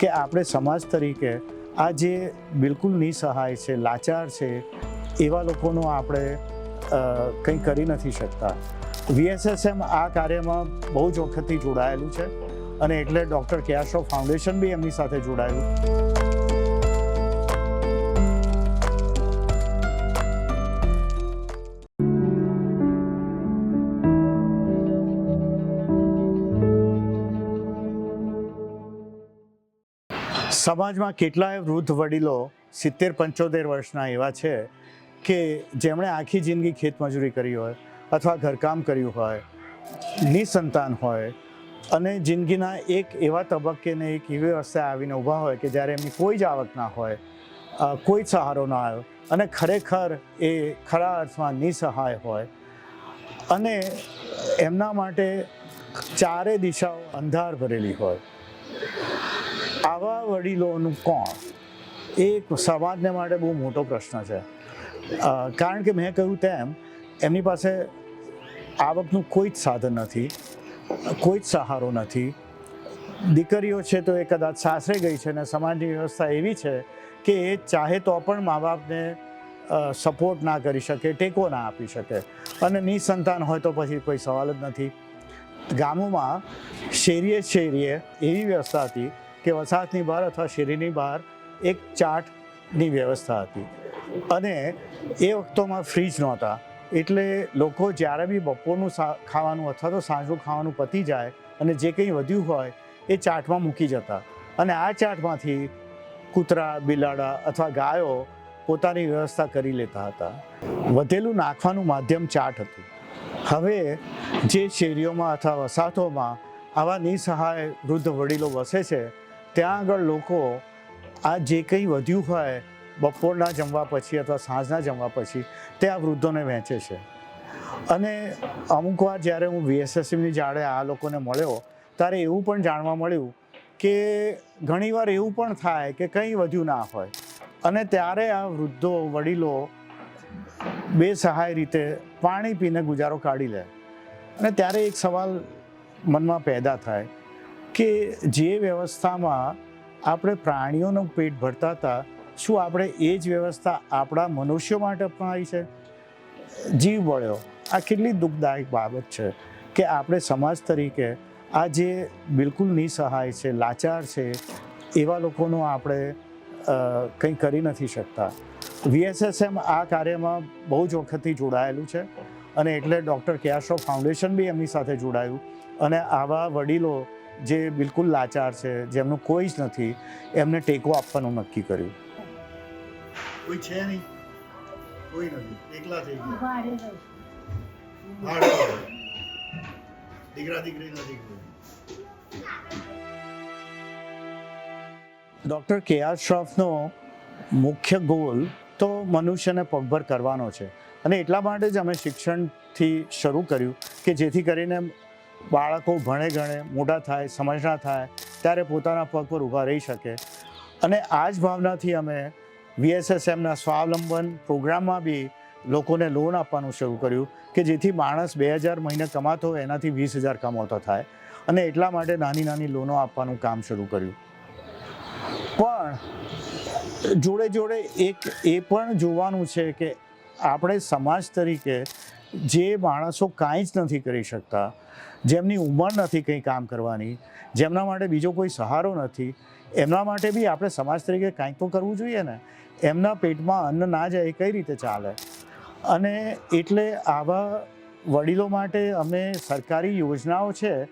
કે આપણે સમાજ તરીકે આ જે બિલકુલ નિસહાય છે, લાચાર છે, એવા લોકોનો આપણે કંઈ કરી નથી શકતા. વીએસએસએમ આ કાર્યમાં બહુ જ વખતથી જોડાયેલું છે અને એટલે ડૉક્ટર કેશો ફાઉન્ડેશન બી એમની સાથે જોડાયેલું. સમાજમાં કેટલાય વૃદ્ધ વડીલો સિત્તેર, પંચોતેર વર્ષના એવા છે કે જેમણે આખી જિંદગી ખેતમજૂરી કરી હોય અથવા ઘરકામ કર્યું હોય, નિસંતાન હોય અને જિંદગીના એક એવા તબક્કે ને એક એવી અવસ્થાએ આવીને ઊભા હોય કે જ્યારે એમની કોઈ જ આવક ના હોય કોઈ જ સહારો ના આવ્યો અને ખરેખર એ ખરા અર્થમાં નિસહાય હોય અને એમના માટે ચારે દિશાઓ અંધાર ભરેલી હોય. આવા વડીલોનું કોણ? એ સમાજને માટે બહુ મોટો પ્રશ્ન છે. કારણ કે મેં કહ્યું તેમ, એમની પાસે આવકનું કોઈ જ સાધન નથી, કોઈ જ સહારો નથી. દીકરીઓ છે તો એ કદાચ સાસરે ગઈ છે ને સમાજની વ્યવસ્થા એવી છે કે એ ચાહે તો પણ મા બાપને સપોર્ટ ના કરી શકે, ટેકો ના આપી શકે. અને નિસંતાન હોય તો પછી કોઈ સવાલ જ નથી. ગામોમાં શેરીએ શેરીએ એવી વ્યવસ્થા હતી કે વસાહતની બહાર અથવા શેરીની બહાર એક ચાટની વ્યવસ્થા હતી. અને એ વખતોમાં ફ્રીજ નહોતા. એટલે લોકો જ્યારે બી બપોરનું ખાવાનું અથવા તો સાંજનું ખાવાનું પતી જાય અને જે કંઈ વધ્યું હોય એ ચાટમાં મૂકી જતા. અને આ ચાટમાંથી કૂતરા, બિલાડા અથવા ગાયો પોતાની વ્યવસ્થા કરી લેતા હતા. વધેલું નાખવાનું માધ્યમ ચાટ હતું. હવે જે શેરીઓમાં અથવા વસાહતોમાં આવા નિસહાય વૃદ્ધ વડીલો વસે છે ત્યાં આગળ લોકો આ જે કંઈ વધ્યું હોય, બપોરના જમવા પછી અથવા સાંજના જમવા પછી, તે આ વૃદ્ધોને વહેંચે છે. અને અમુક વાર જ્યારે હું વીએસએસસીની જાડે આ લોકોને મળ્યો, ત્યારે એવું પણ જાણવા મળ્યું કે ઘણીવાર એવું પણ થાય કે કંઈ વધ્યું ના હોય. અને ત્યારે આ વૃદ્ધો, વડીલો બે સહાય રીતે પાણી પીને ગુજારો કાઢી લે. અને ત્યારે એક સવાલ મનમાં પેદા થાય કે જે વ્યવસ્થામાં આપણે પ્રાણીઓનું પેટ ભરતા હતા, શું આપણે એ જ વ્યવસ્થા આપણા મનુષ્યો માટે અપનાવી છે? જીવ બળ્યો. આ કેટલી દુઃખદાયક બાબત છે કે આપણે સમાજ તરીકે આ જે બિલકુલ નિસહાય છે, લાચાર છે, એવા લોકોનું આપણે કંઈ કરી નથી શકતા. વીએસએસએમ આ કાર્યમાં બહુ જ વખતથી જોડાયેલું છે અને એટલે ડૉક્ટર કેશો ફાઉન્ડેશન બી એમની સાથે જોડાયું અને આવા વડીલો જે બિલકુલ લાચાર છે જેમનું કોઈ જ નથી એમને ટેકો આપવાનું નક્કી કર્યું. કોઈ છે નહીં. કોઈ નથી. એકલા થઈ ગયા. દીકરા દીકરી નથી ડૉક્ટર કે આર શ્રોફનો મુખ્ય ગોલ તો મનુષ્યને પગભર કરવાનો છે. અને એટલા માટે જ અમે શિક્ષણથી શરૂ કર્યું કે જેથી કરીને બાળકો ભણે ગણે, મોટા થાય સમજણા થાય, ત્યારે પોતાના પગ પર ઊભા રહી શકે. અને આ જ ભાવનાથી અમે વીએસએસએમના સ્વાવલંબન પ્રોગ્રામમાં બી લોકોને લોન આપવાનું શરૂ કર્યું કે જેથી માણસ બે હજાર મહિને કમાતો હોય, એનાથી વીસ હજાર કમાતો થાય. અને એટલા માટે નાની નાની લોનો આપવાનું કામ શરૂ કર્યું. પણ જોડે જોડે એક એ પણ જોવાનું છે કે આપણે સમાજ તરીકે જે માણસો કાંઈ જ નથી કરી શકતા, જેમની ઉંમર નથી કંઈ કામ કરવાની, જેમના માટે બીજો કોઈ સહારો નથી, એમના માટે બી આપણે સમાજ તરીકે કાંઈક તો કરવું જોઈએ ને. એમના પેટમાં અન્ન ના જાય કઈ રીતે ચાલે? અને એટલે આવા વડીલો માટે અમે સરકારી યોજનાઓ છે,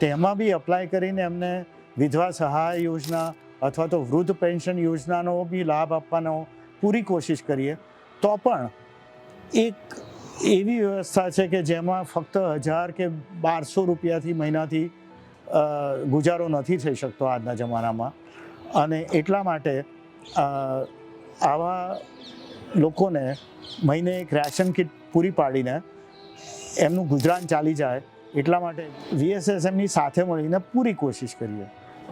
તેમાં બી અપ્લાય કરીને એમને વિધવા સહાય યોજના અથવા તો વૃદ્ધ પેન્શન યોજનાનો બી લાભ આપવાનો પૂરી કોશિશ કરીએ. તો પણ એક એવી વ્યવસ્થા છે કે જેમાં ફક્ત હજાર કે બારસો રૂપિયાથી મહિનાથી ગુજારો નથી થઈ શકતો આજના જમાનામાં. અને એટલા માટે આવા લોકોને મહિને એક રેશન કીટ પૂરી પાડીને એમનું ગુજરાન ચાલી જાય, એટલા માટે વીએસએસએમની સાથે મળીને પૂરી કોશિશ કરીએ.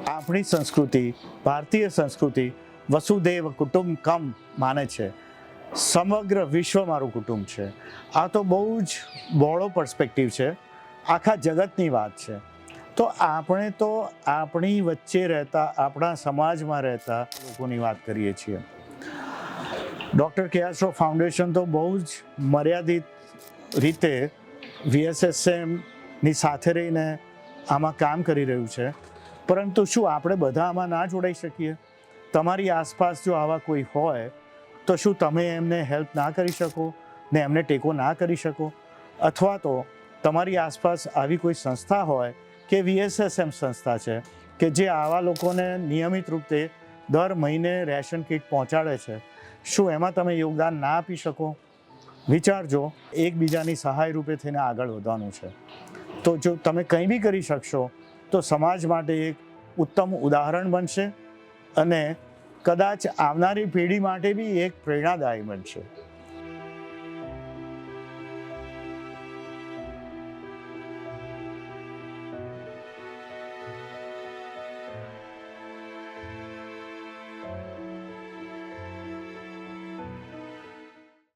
આપણી સંસ્કૃતિ, ભારતીય સંસ્કૃતિ વસુદેવ કુટુંબકમ માને છે. સમગ્ર વિશ્વ મારું કુટુંબ છે. આ તો બહુ જ બહોળો પર્સપેક્ટિવ છે. આખા જગતની વાત છે. તો આપણે તો આપણી વચ્ચે રહેતા, આપણા સમાજમાં રહેતા લોકોની વાત કરીએ છીએ. ડૉક્ટર કેઆસ્ટ્રો ફાઉન્ડેશન તો બહુ જ મર્યાદિત રીતે વીએસએસએમની સાથે રહીને આમાં કામ કરી રહ્યું છે. પરંતુ શું આપણે બધા આમાં ના જોડાઈ શકીએ? તમારી આસપાસ જો આવા કોઈ હોય તો શું તમે એમને હેલ્પ ના કરી શકો? ને એમને ટેકો ના કરી શકો? અથવા તો તમારી આસપાસ આવી કોઈ સંસ્થા હોય કે વીએસએસએમ સંસ્થા છે, કે જે આવા લોકોને નિયમિત રૂપે દર મહિને રેશન કીટ પહોંચાડે છે, શું એમાં તમે યોગદાન ના આપી શકો? વિચારજો, એકબીજાની સહાય રૂપે થઈને આગળ વધવાનું છે. તો જો તમે કંઈ બી કરી શકશો, તો સમાજ માટે એક ઉત્તમ ઉદાહરણ બનશે અને કદાચ આવનારી પેઢી માટે બી એક પ્રેરણાદાયી બનશે.